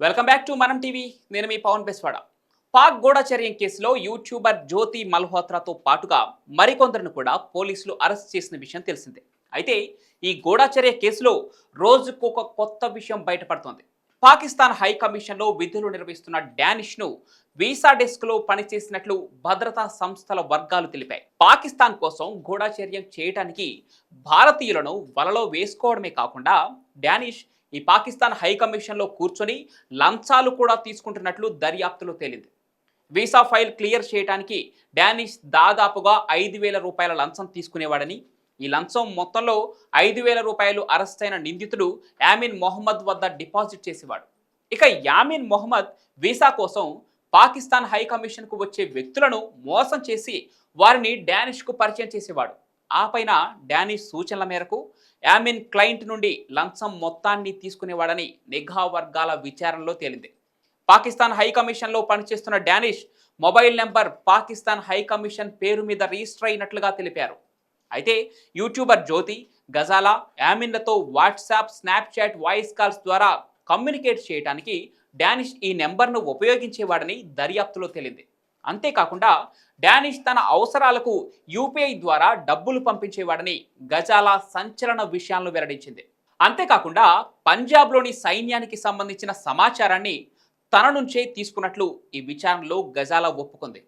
Welcome back to Manam TV నేను మీ పవన్ బెస్వాడ. పాక్ గూఢచర్యం కేసులో యూట్యూబర్ జ్యోతి మల్హోత్రాతో పాటుగా మరికొందరిని కూడా పోలీసులు అరెస్ట్ చేసిన విషయం తెలిసిందే. అయితే ఈ గూఢచర్య కేసులో రోజుకు ఒక కొత్త విషయం బయటపడుతోంది. పాకిస్తాన్ హై కమిషన్లో విధులు నిర్వహిస్తున్న డానిష్ను వీసా డెస్క్లో పనిచేసినట్లు భద్రతా సంస్థల వర్గాలు తెలిపాయి. పాకిస్తాన్ కోసం గూఢచర్యం చేయడానికి భారతీయులను వలలో వేసుకోవడమే కాకుండా డానిష్ ఈ పాకిస్తాన్ హై కమిషన్లో కూర్చొని లంచాలు కూడా తీసుకుంటున్నట్లు దర్యాప్తులో తేలింది. వీసా ఫైల్ క్లియర్ చేయడానికి డానిష్ దాదాపుగా ఐదు వేల రూపాయల లంచం తీసుకునేవాడని ఈ లంచం మొత్తంలో ఐదు వేల రూపాయలు అరెస్ట్ అయిన నిందితుడు యామిన్ మొహమ్మద్ వద్ద డిపాజిట్ చేసేవాడు. ఇక యామిన్ మొహమ్మద్ వీసా కోసం పాకిస్తాన్ హై కమిషన్కు వచ్చే వ్యక్తులను మోసం చేసి వారిని డానిష్కు పరిచయం చేసేవాడు. ఆ పైన డానిష్ సూచనల మేరకు యామిన్ క్లయింట్ నుండి లంచం మొత్తాన్ని తీసుకునేవాడని నిఘా వర్గాల విచారణలో తేలింది. పాకిస్తాన్ హై కమిషన్లో పనిచేస్తున్న Danish mobile number Pakistan high commission పేరు మీద రిజిస్టర్ అయినట్లుగా తెలిపారు. అయితే యూట్యూబర్ జ్యోతి గజాలా యామిన్లతో వాట్సాప్ స్నాప్చాట్ వాయిస్ కాల్స్ ద్వారా కమ్యూనికేట్ చేయడానికి డానిష్ ఈ నెంబర్ను ఉపయోగించేవాడని దర్యాప్తులో తేలింది. అంతేకాకుండా డానిష్ తన అవసరాలకు యూపీఐ ద్వారా డబ్బులు పంపించేవాడని గజాల సంచలన విషయాలను వెల్లడించింది. అంతేకాకుండా పంజాబ్లోని సైన్యానికి సంబంధించిన సమాచారాన్ని తన నుంచే తీసుకున్నట్లు ఈ విచారణలో గజాల ఒప్పుకుంది.